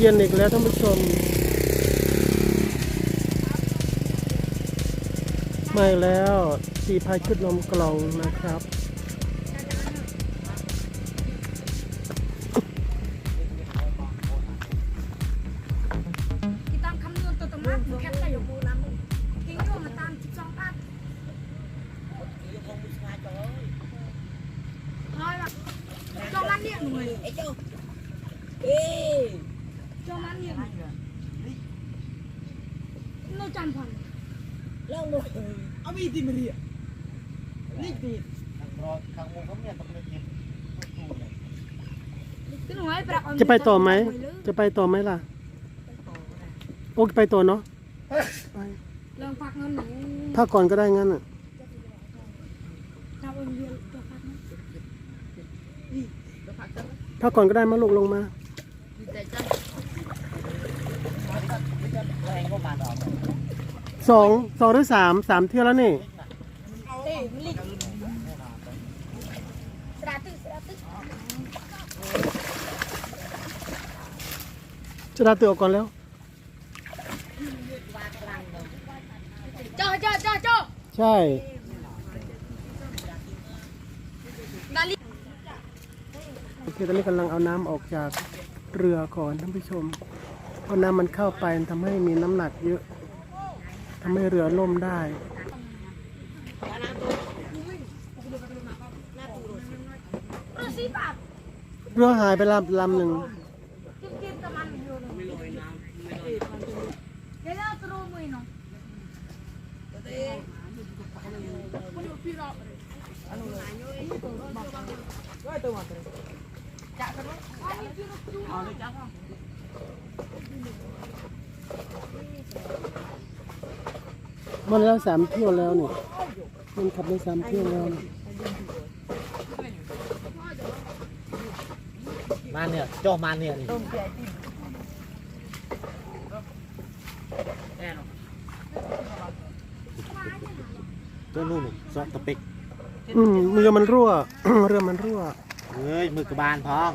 เย็นอีกแล้วท่านผู้ชมมาแล้วสีพายชุดนมกล่องนะครับ Cho ăn điện. Nó chăn phần. Lâu rồi เอามีติมาเรียนี่ตี Cái nói bạc จะไปต่อไหม จะไปต่อไหมล่ะ โอ้ไปต่อเนาะไป Lần phạt ngân này. ถ้าก่อนก็ได้งั้นอะถ้าก่อนก็ได้มาลูกลงมา สองสองหรือสามสามเที่ยวแล้วนี่ Ê, lịch. Seratus, seratus. จะดาเตืออกก่อนแล้ว Cho, cho, cho, cho. ใช่ Gali. โอเคตอนนี้กำลังเอาน้ำออกจากเรือก่อนท่านผู้ชมเพราะน้ำมันเข้าไปทำให้มีน้ำหนักเยอะทำให้เรือล่มได้เรือหายไปลำลำหนึ่งเมันแล้วสามเที่ยวแล้วนี่มันขับได้สามเที่ยวแล้วนี่มาเนี่ยโจ้มาเนี่ยนี่ตัวนู่นน่ะซอสตะปิกอืมเรือมันรั่ว เรือมันรั่วเฮ้ยมือกระบาลพอง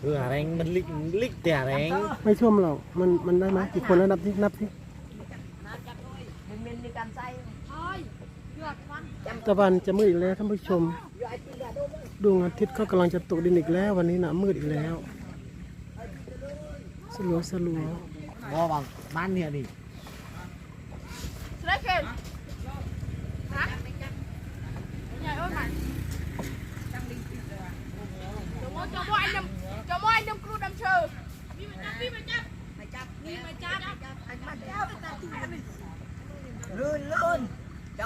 เรือแรงมันลิกลิกแต่แรงไม่ท่วมหรอกมันมันได้ไหมกี่คนแล้วนับที่นับที่ ตะวันจะมืดอีกแล้วท่านผู้ชม ดวงอาทิตย์ก็กำลังจะตกดินอีกแล้ว วันนี้นะมืดอีกแล้วสลัวสลัวบ่บังมันเนี่ยนี่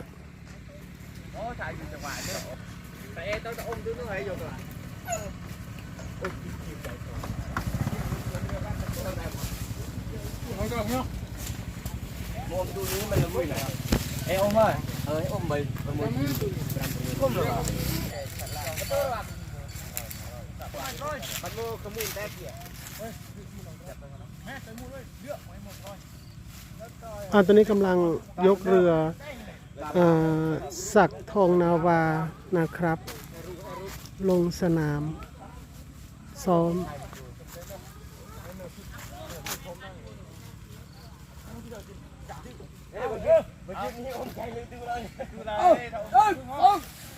ยก็ใส่กวาดไหนที่ทางคำแก้วฮะยังเลย Say cơ ôm con กลับมาแล้วคนหนึ่งมาแล้วแล้วจะตกดินแล้วโดนทิศน่ะเอ้ยอมเอ้ยเอ้ยอมไปอมไปอมเลยมันโมขมุนแตกเกียอ่าตอนนี้กำลังยกเรืออสักทองนาวานะครับ ลงสนาม ซ้อม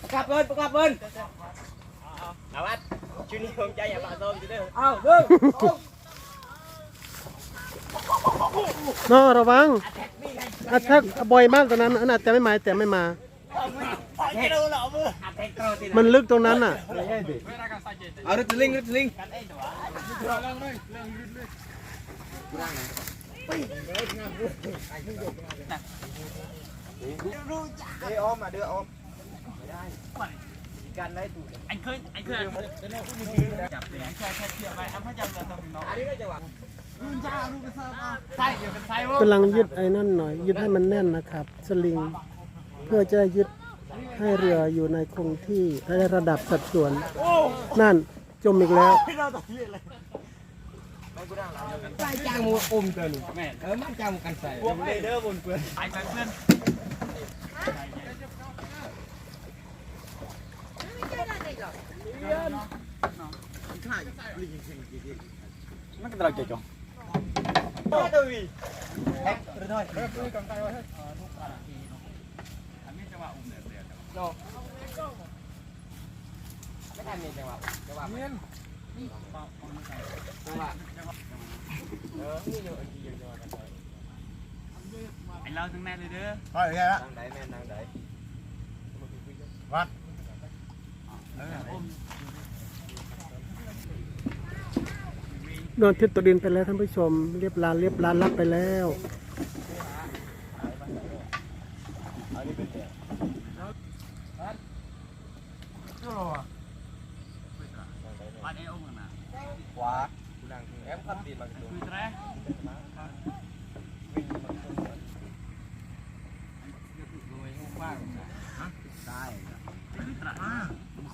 ประกาศเบิ้ลประกาศเบิ้ลอาวัดชุนี้ผมใจอย่าบาดโซมจุดเด้อเอาเด้อ น้อระวังอาแทกบ่อยมากตอนนั้นอันอาจจะไม่มาแต่ไม่มาเฮ็ดเอาเหรอมืออัดเทคโนโลยีมันลึกตรงนั้นน่ะเอารถลิงรถลิงเอ้ยออมมาเด้อออมกันได้ตู่ anh khơi anh khơi จับเลย anh khơi khơi kia vậy em phải chăm là xong nó อันนี้ก็จะหวัง sai rồi sai กำลังยึดไอ้นั่นหน่อย ยึดให้มันแน่นนะครับ สลิง เพื่อจะยึดให้เรืออยู่ในคงที่ในระดับสัดส่วน นั่นจมอีกแล้วใส่จางมูอมเกินแม่เออมันจางกันใส่พวกเลเดอร์บนเกลือ anh phải khuyên มันก็ตลอดเจ๋งโอ้ตัววีแฮกหรือน้อยเออคือกันไกลไว้ให้โนไม่ทันมีจังหวะจัง หวะเงี้ยจังหวะเออนี่อยู่อีกอย่างจังหวะกันไป anh lao từng này rồi đưa ทางใดแม่ นทางใดโดนทิศตกดินไปแล้วท่านผู้ชม เรียบลานเรียบลานรับไปแล้ว bạn ấy ôm rồi mà ขวากูนั่งแอมขับตีนมาตุ้น cứ thế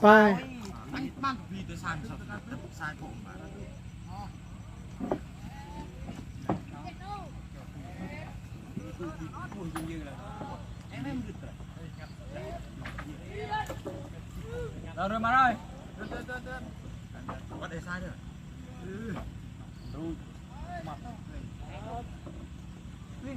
ไป anh mang vì tới sàn sao tất sàn cũng mà เราเดินมาเลยเดินเดินเดินเดินวัดไอ้ซ้ายเด้อรู้มาวิ่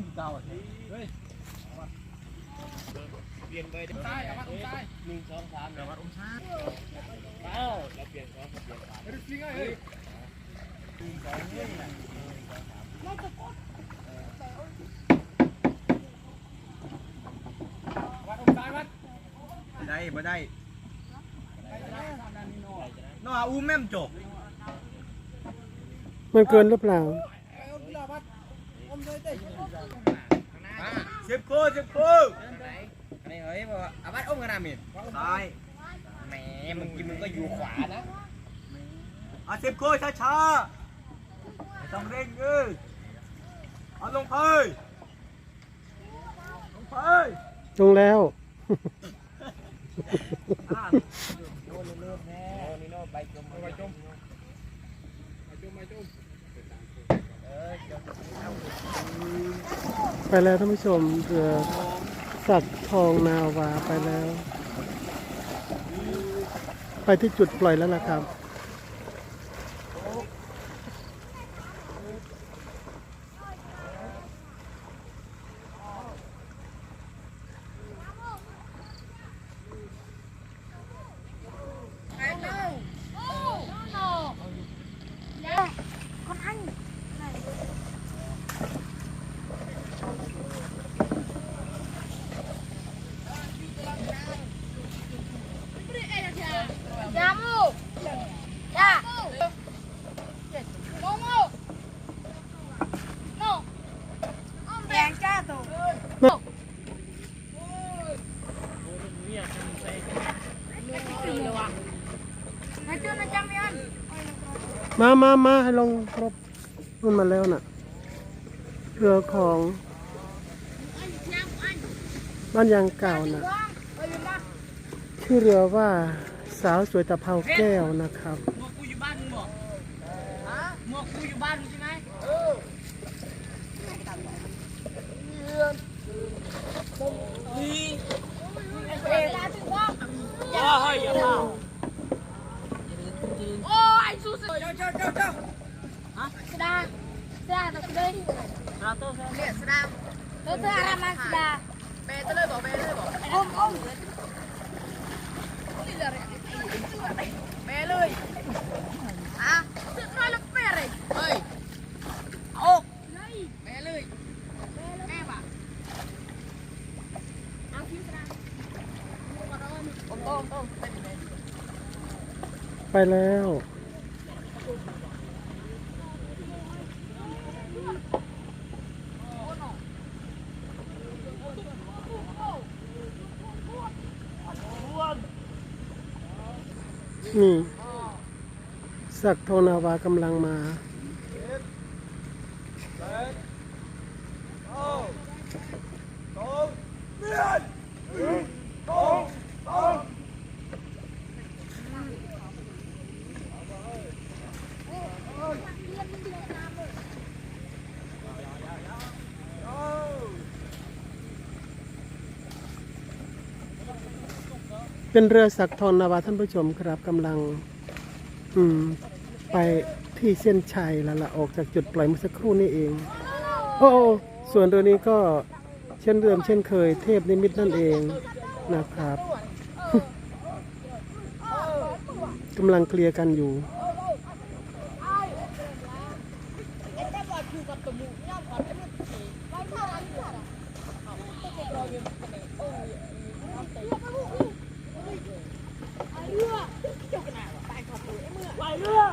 ได้บ่ได้น้าอูแม่มจบมันเกินหรือเปล่าสิบคู่สิบคู่นี่เฮ้ยบอกว่าอาวัดอมกันนะมินซ้ายแหมมึงกินมึงก็อยู่ขวานะเอาสิบคู่ช้าช้าต้องเร่งเออเอาลงไปลงไปลงแล้ว ไปแล้วท่านผู้ชมเรือสักทองนาวาไปแล้ว ไปที่จุดปล่อยแล้วนะครับ มามามาให้ลงครบมันมาแล้วน่ะ เรือของบ้านยางเก่าน่ะ Oh, iya mah. ชื่อเรือว่าสาวสวยตะเภาแก้วนะครับหมวกกูอยู่บ้านมึงบอกฮะหมวกกูอยู่บ้านมึงใช่ไหม Eh, tadi wong. อย่าเฮ้ยอย่าเมา Oh, ai susah. Jauh, jauh, jauh, jauh. Hah? Sudah. Sudah, tak sudah. Lihat, sudah. Itu tuh haraman sudah. Betul loh, betul loh. Om, om. Beluy. Ah, sudah leper. Hei. Oh. Beluy. Eh, Pak. Aku sudah. Om, om, om. ไปแล้ว Hãy subscribe cho kênh Ghiền Mì Gõ Để không bỏ lỡ นี่สักโทนาวากำลังมา เป็นเรือสักทองนาวาท่านผู้ชมครับกำลัง อืม ไปที่เส้นชัยแล้วล่ะออกจากจุดปล่อยเมื่อสักครู่นี้เอง โอ้โอ้ส่วนเรือนี้ก็เช่นเดิมเช่นเคยเทพนิมิตนั่นเองนะครับกำลังเคลียร์กันอยู่ ไปเรือ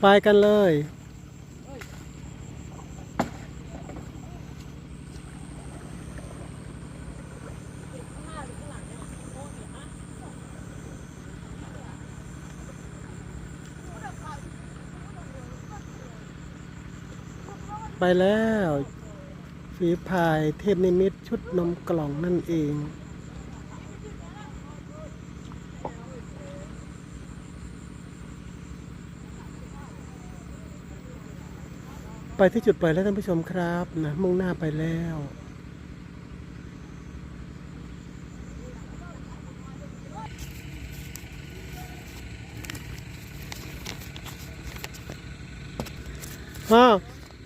ไปกันเลย ไปแล้วฝีพายเทพนิมิตชุดนมกล่องนั่นเอง ไปที่จุดปล่อยแล้วท่านผู้ชมครับนะมุ่งหน้าไปแล้วอ้าว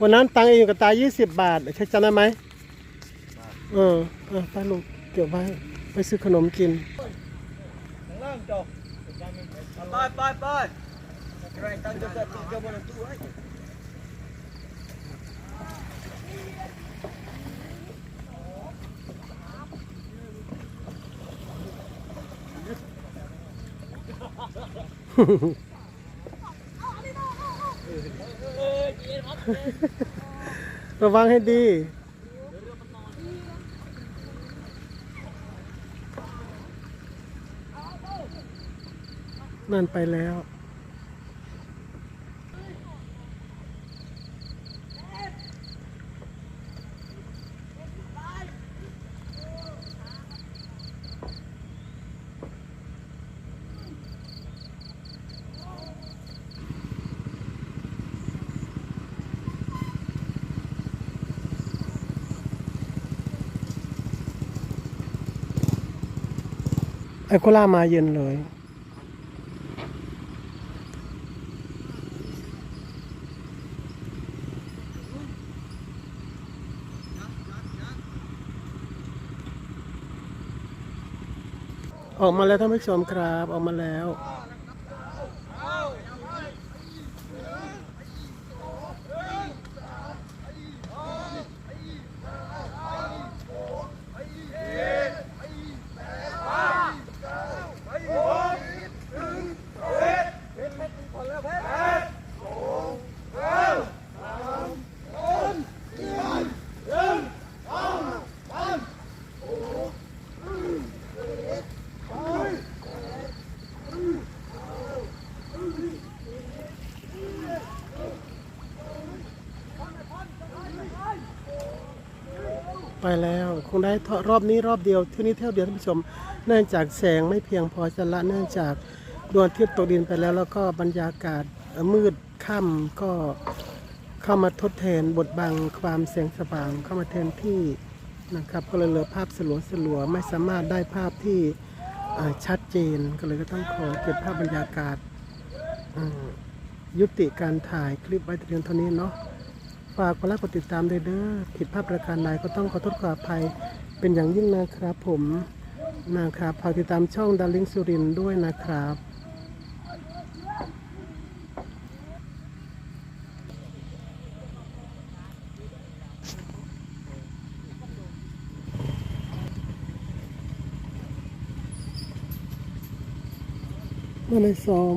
วันนั้นตังเองอยู่กับตา20บบาทใช้จำได้ไหมเออเออไปลูกเก็บไว้ไปซื้อขนมกินไปไปไปไระวังให้ดีนั่นไปแล้ว โคล่ามาเย็นเลยออกมาแล้วท่านผู้ชมครับ ออกมาแล้ว ไปแล้ว คงได้เทรอบนี้รอบเดียวเที่ยวนี้เที่ยวเดียวท่านผู้ชม เนื่องจากแสงไม่เพียงพอจะละเนื่องจากดวงอาทิตย์ตกดินไปแล้ว แล้วก็บรรยากาศมืดค่ำก็เข้ามาทดแทนบทบังความแสงสว่างเข้ามาแทนที่นะครับก็เลยเหลือภาพสลัวสลัวไม่สามารถได้ภาพที่ชัดเจนก็เลยก็ต้องขอเก็บภาพบรรยากาศยุติการถ่ายคลิปไว้เพียงเท่านี้เนาะ ฝากกดไลค์กดติดตามด้วยเด้อผิดภาพประการใดก็ต้องขอโทษขออภัยเป็นอย่างยิ่งนะครับผมนะครับฝากติดตามช่องดาริงสุรินด้วยนะครับมื่อในซ้อม